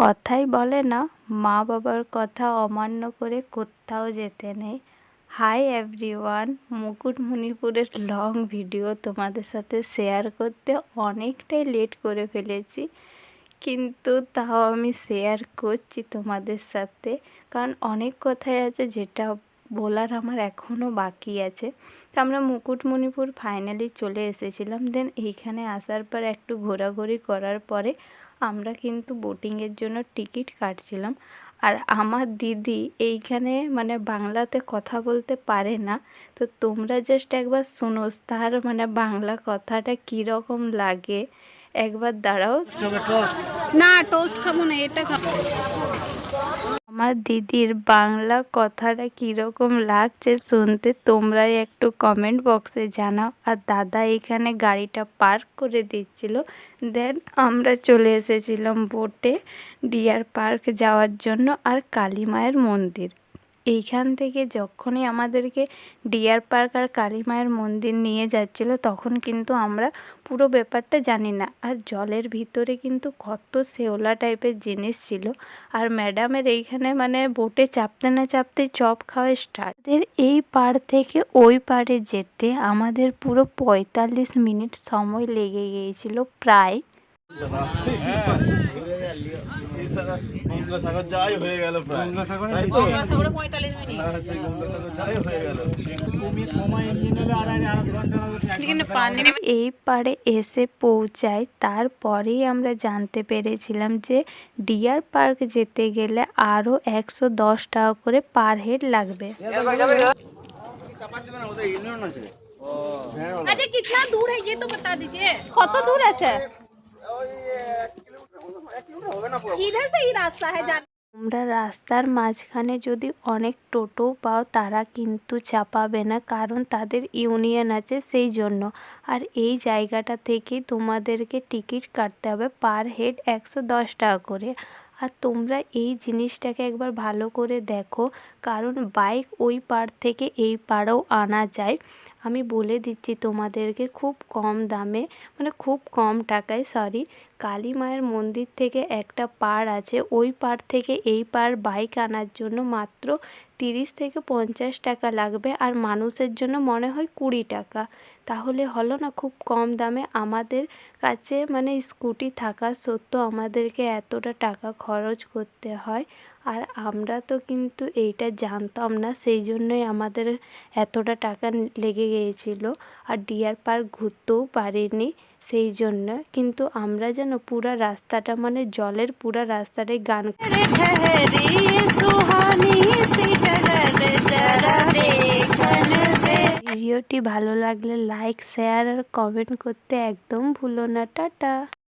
কথাই বলে না। মা বাবার কথা অমান্য করে কোথাও যেতে নেই। হাই এভরিওয়ান, মুকুটমণিপুরের লং ভিডিও তোমাদের সাথে শেয়ার করতে অনেকটাই লেট করে ফেলেছি। কিন্তু তাও আমি শেয়ার করছি তোমাদের সাথে। কারণ অনেক কথাই আছে যেটা বলার আমার এখনও বাকি আছে। তো আমরা মুকুটমণিপুর ফাইনালি চলে এসেছিলাম। দেন এইখানে আসার পর একটু ঘোরাঘুরি করার পরে আমরা কিন্তু বোটিংয়ের জন্য টিকিট কাটছিলাম। আর আমার দিদি এইখানে মানে বাংলাতে কথা বলতে পারে না। তো তোমরা জাস্ট একবার শোনো তার মানে বাংলা কথাটা কীরকম লাগে? একবার দাঁড়াও। না টোস্ট খাব না এটা খাব। আমার দিদির বাংলা কথাটা কীরকম লাগছে শুনতে তোমরাই একটু কমেন্ট বক্সে জানাও। আর দাদা এখানে গাড়িটা পার্ক করে দিচ্ছিল। দেন আমরা চলে এসেছিলাম বোটে ডিয়ার পার্ক যাওয়ার জন্য। আর কালী মায়ের মন্দির। এইখান থেকে যখনই আমাদেরকে ডিয়ার পার্ক আর কালী মায়ের মন্দির নিয়ে যাচ্ছিল, তখন কিন্তু আমরা পুরো ব্যাপারটা জানি না। আর জলের ভিতরে কিন্তু কত শেওলা টাইপের জিনিস ছিল। আর ম্যাডামের এইখানে মানে বোটে চাপতে না চাপতে চপ খাওয়া স্টার্ট এই পাড় থেকে ওই পাড়ে যেতে আমাদের পুরো পঁয়তাল্লিশ মিনিট সময় লেগে গিয়েছিল প্রায়। গঙ্গাসাগর যাই হয়ে গেল প্রায় তাই তো? গঙ্গাসাগরে পঁয়তাল্লিশ মিনিট হ্যাঁ, সেই গঙ্গাসাগর যাই হয়ে গেল এখানে পানি এই পাড়ে এসে পৌঁছায় তারপরেই আমরা জানতে পেরেছিলাম যে ডিয়ার পার্ক যেতে গেলে আরও একশো দশ টাকা করে পার হেড লাগবে আচ্ছা কিতনা দূর है ये तो बता दीजिए কত দূর আছে তোমরা রাস্তার মাঝখানে যদি অনেক টোটো পাও, তারা কিন্তু চাপাবে না, কারণ তাদের ইউনিয়ন আছে সেই জন্য। আর এই জায়গাটা থেকে তোমাদেরকে টিকিট কাটতে হবে পার হেড একশো দশ টাকা করে। আর তোমরা এই জিনিসটাকে একবার ভালো করে দেখো, কারণ বাইক ওই পাড় থেকে এই পাড়েও আনা যায়। আমি বলে দিচ্ছি তোমাদেরকে খুব কম দামে মানে খুব কম টাকায় সরি কালী মায়ের মন্দির থেকে একটা পার আছে। ওই পার থেকে এই পার বাইক আনার জন্য মাত্র তিরিশ থেকে পঞ্চাশ টাকা লাগবে আর মানুষের জন্য মনে হয় কুড়ি টাকা। তাহলে হলো না, খুব কম দামে আমাদের কাছে মানে স্কুটি থাকা সত্ত্বেও আমাদেরকে এতটা টাকা খরচ করতে হয়। আর আমরা তো কিন্তু এইটা জানতাম না, সেই জন্যই আমাদের এতটা টাকা লেগে গিয়েছিল। আর ডিয়ার পার্ক ঘুরতেও পারিনি। সেই জন্য কিন্তু আমরা যেন পুরা রাস্তাটা মানে জলের পুরা রাস্তাটাই গান ভিডিওটি ভালো লাগলে লাইক শেয়ার আর কমেন্ট করতে একদম ভুলো না টাটা।